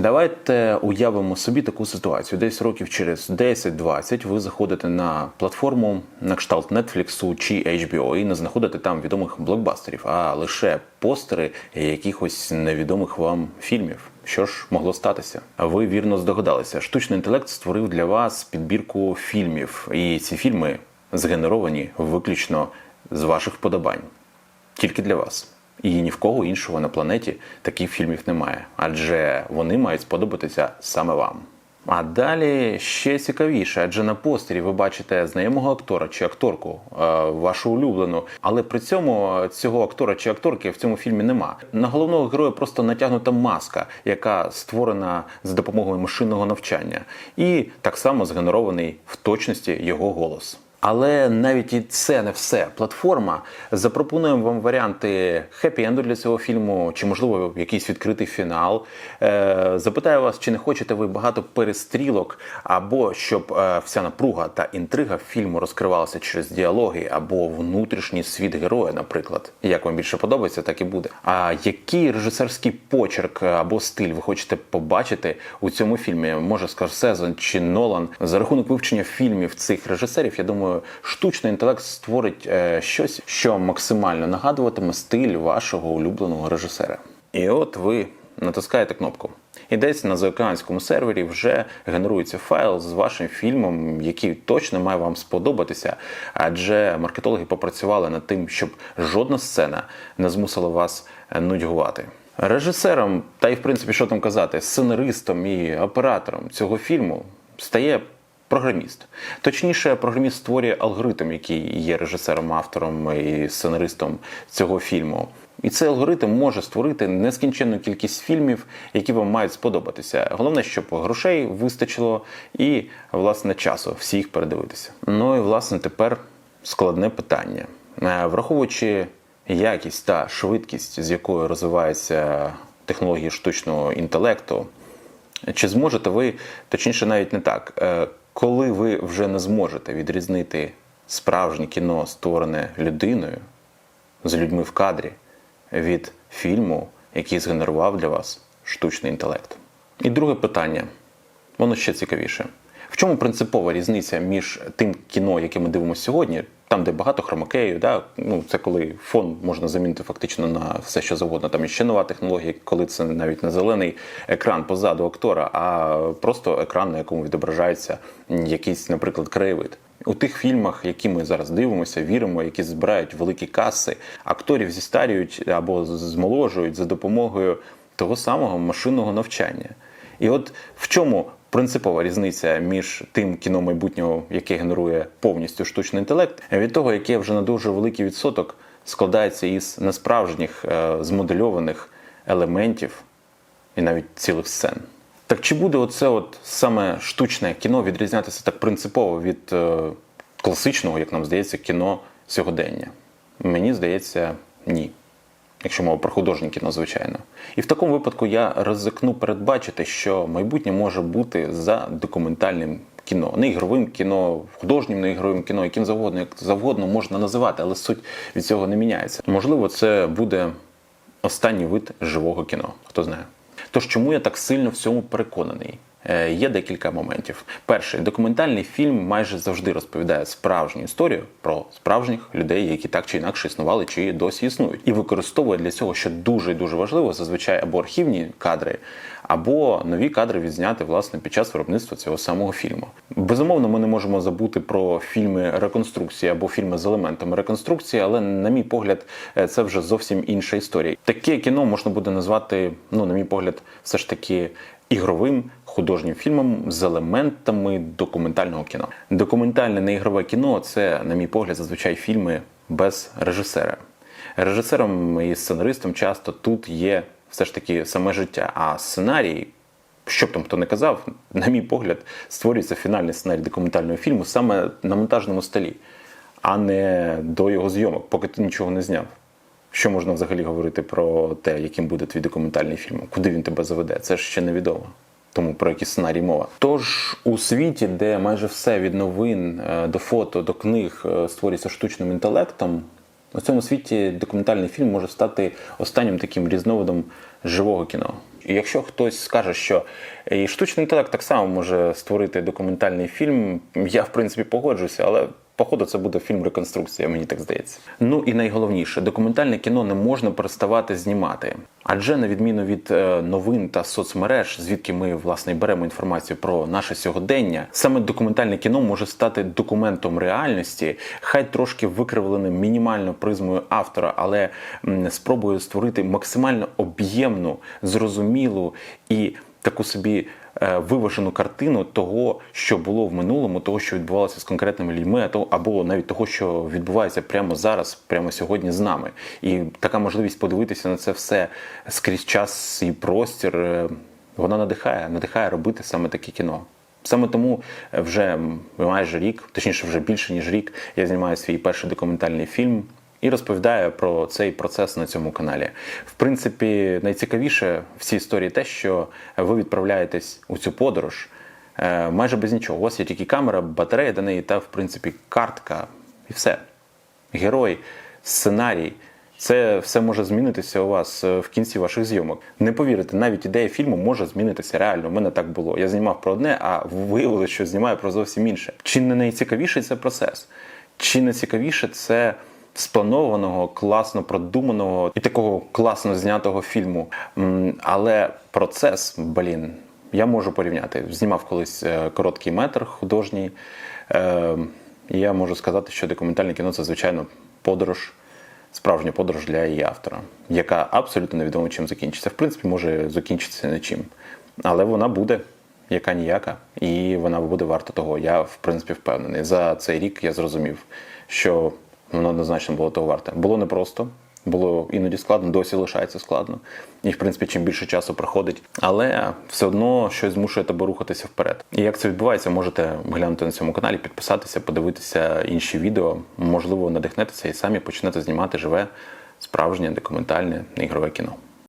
Давайте уявимо собі таку ситуацію. Десь років через 10-20 ви заходите на платформу на кшталт Netflix чи HBO і не знаходите там відомих блокбастерів, а лише постери якихось невідомих вам фільмів. Що ж могло статися? Ви вірно здогадалися. Штучний інтелект створив для вас підбірку фільмів, і ці фільми згенеровані виключно з ваших вподобань тільки для вас. І ні в кого іншого на планеті таких фільмів немає, адже вони мають сподобатися саме вам. А далі ще цікавіше, адже на постері ви бачите знайомого актора чи акторку, е, вашу улюблену, але при цьому цього актора чи акторки в цьому фільмі нема. На головного героя просто натягнута маска, яка створена за допомогою машинного навчання, і так само згенерований в точності його голос. Але навіть і це не все. Платформа запропонує вам варіанти хеппі-енду для цього фільму, чи можливо якийсь відкритий фінал. Е, запитає вас, чи не хочете ви багато перестрілок, або щоб е, вся напруга та інтрига фільму розкривалася через діалоги або внутрішній світ героя, наприклад. Як вам більше подобається, так і буде. А який режисерський почерк або стиль ви хочете побачити у цьому фільмі? Може Скорсезе чи Нолан за рахунок вивчення фільмів цих режисерів, я думаю, штучний інтелект створить е, щось, що максимально нагадуватиме стиль вашого улюбленого режисера. І от ви натискаєте кнопку. І десь на заокеанському сервері вже генерується файл з вашим фільмом, який точно має вам сподобатися, адже маркетологи попрацювали над тим, щоб жодна сцена не змусила вас е, нудьгувати. Режисером, та й в принципі, що там казати, сценаристом і оператором цього фільму стає програміст. Точніше, програміст створює алгоритм, який є режисером, автором і сценаристом цього фільму. І цей алгоритм може створити нескінченну кількість фільмів, які вам мають сподобатися. Головне, щоб грошей вистачило і власне часу всіх передивитися. Ну і власне тепер складне питання, Е, враховуючи якість та швидкість, з якою розвиваються технології штучного інтелекту, чи зможете ви, точніше, навіть не так, е, коли ви вже не зможете відрізнити справжнє кіно, створене людиною з людьми в кадрі, від фільму, який згенерував для вас штучний інтелект? І друге питання, воно ще цікавіше. В чому принципова різниця між тим кіно, яке ми дивимося сьогодні, там, де багато хромакею, да? ну, це коли фон можна замінити фактично на все, що завгодно. Там ще нова технологія, коли це навіть не зелений екран позаду актора, а просто екран, на якому відображається якийсь, наприклад, краєвид. У тих фільмах, які ми зараз дивимося, віримо, які збирають великі каси, акторів зістарюють або змоложують за допомогою того самого машинного навчання. І от в чому принципова різниця між тим кіно майбутнього, яке генерує повністю штучний інтелект, від того, яке вже на дуже великий відсоток складається із несправжніх е, змодельованих елементів і навіть цілих сцен. Так чи буде оце от саме штучне кіно відрізнятися так принципово від е, класичного, як нам здається, кіно сьогодення? Мені здається, ні якщо мова про художнє кіно, звичайно. І в такому випадку я ризикну передбачити, що майбутнє може бути за документальним кіно, не ігровим кіно, художнім не ігровим кіно, яким завгодно, як завгодно можна називати, але суть від цього не міняється. Можливо, це буде останній вид живого кіно, хто знає. Тож чому я так сильно в цьому переконаний? Е, Є декілька моментів. Перший документальний фільм майже завжди розповідає справжню історію про справжніх людей, які так чи інакше існували чи досі існують, і використовує для цього, що дуже і дуже важливо, зазвичай або архівні кадри, або нові кадри відзняти власне під час виробництва цього самого фільму. Безумовно, ми не можемо забути про фільми реконструкції або фільми з елементами реконструкції, але на мій погляд, е, це вже зовсім інша історія. Таке кіно можна буде назвати, ну на мій погляд, все ж таки ігровим художнім фільмом з елементами документального кіно. Документальне неігрове кіно це, на мій погляд, зазвичай фільми без режисера. Режисером і сценаристом часто тут є все ж таки саме життя, а сценарій. Що б там хто не казав, на мій погляд, створюється фінальний сценарій документального фільму саме на монтажному столі, а не до його зйомок, поки ти нічого не зняв. Що можна взагалі говорити про те, яким буде твій документальний фільм? Куди він тебе заведе? Це ж ще невідомо. Тому про який сценарій мова. Тож у світі, де майже все від новин е, до фото, до книг е, створюється штучним інтелектом, у цьому світі документальний фільм може стати останнім таким різновидом живого кіно. І якщо хтось скаже, що і штучний інтелект так само може створити документальний фільм, я в принципі погоджуся, але. Походу, це буде фільм реконструкція, мені так здається. Ну і найголовніше, документальне кіно не можна переставати знімати. Адже на відміну від е, новин та соцмереж, звідки ми власне беремо інформацію про наше сьогодення, саме документальне кіно може стати документом реальності, хай трошки викривленим мінімально призмою автора, але спробує створити максимально об'ємну, зрозумілу і таку собі виважену картину того, що було в минулому, того, що відбувалося з конкретними людьми, або навіть того, що відбувається прямо зараз, прямо сьогодні з нами. І така можливість подивитися на це все скрізь час і простір, е, вона надихає, надихає робити саме таке кіно. Саме тому е, вже майже рік, точніше, вже більше ніж рік, я знімаю свій перший документальний фільм і розповідаю про цей процес на цьому каналі. В принципі, найцікавіше в цій історії те, що ви відправляєтесь у цю подорож е, майже без нічого. У вас є тільки камера, батарея до неї та, в принципі, картка і все. Герой, сценарій. Це все може змінитися у вас е, в кінці ваших зйомок. Не повірите, навіть ідея фільму може змінитися реально. У мене так було. Я знімав про одне, а виявилося, що знімаю про зовсім інше. Чи не найцікавіший це процес? Чи не цікавіше це спланованого, класно продуманого і такого класно знятого фільму? Але процес, блін, я можу порівняти. Знімав колись е, короткий метр художній. Е, Я можу сказати, що документальне кіно це звичайно подорож справжня подорож для її автора, яка абсолютно невідомо чим закінчиться. В принципі, може закінчитися нічим. Але вона буде яка ніяка, і вона буде варта того. Я, в принципі, впевнений. За цей рік я зрозумів, що воно однозначно було того варте. Було непросто. Було іноді складно, досі лишається складно. І, в принципі, чим більше часу проходить, але все одно щось змушує тебе рухатися вперед. І як це відбувається, можете глянути на цьому каналі, підписатися, подивитися інші відео. Можливо, надихнетеся і самі почнете знімати живе, справжнє, документальне ігрове кіно.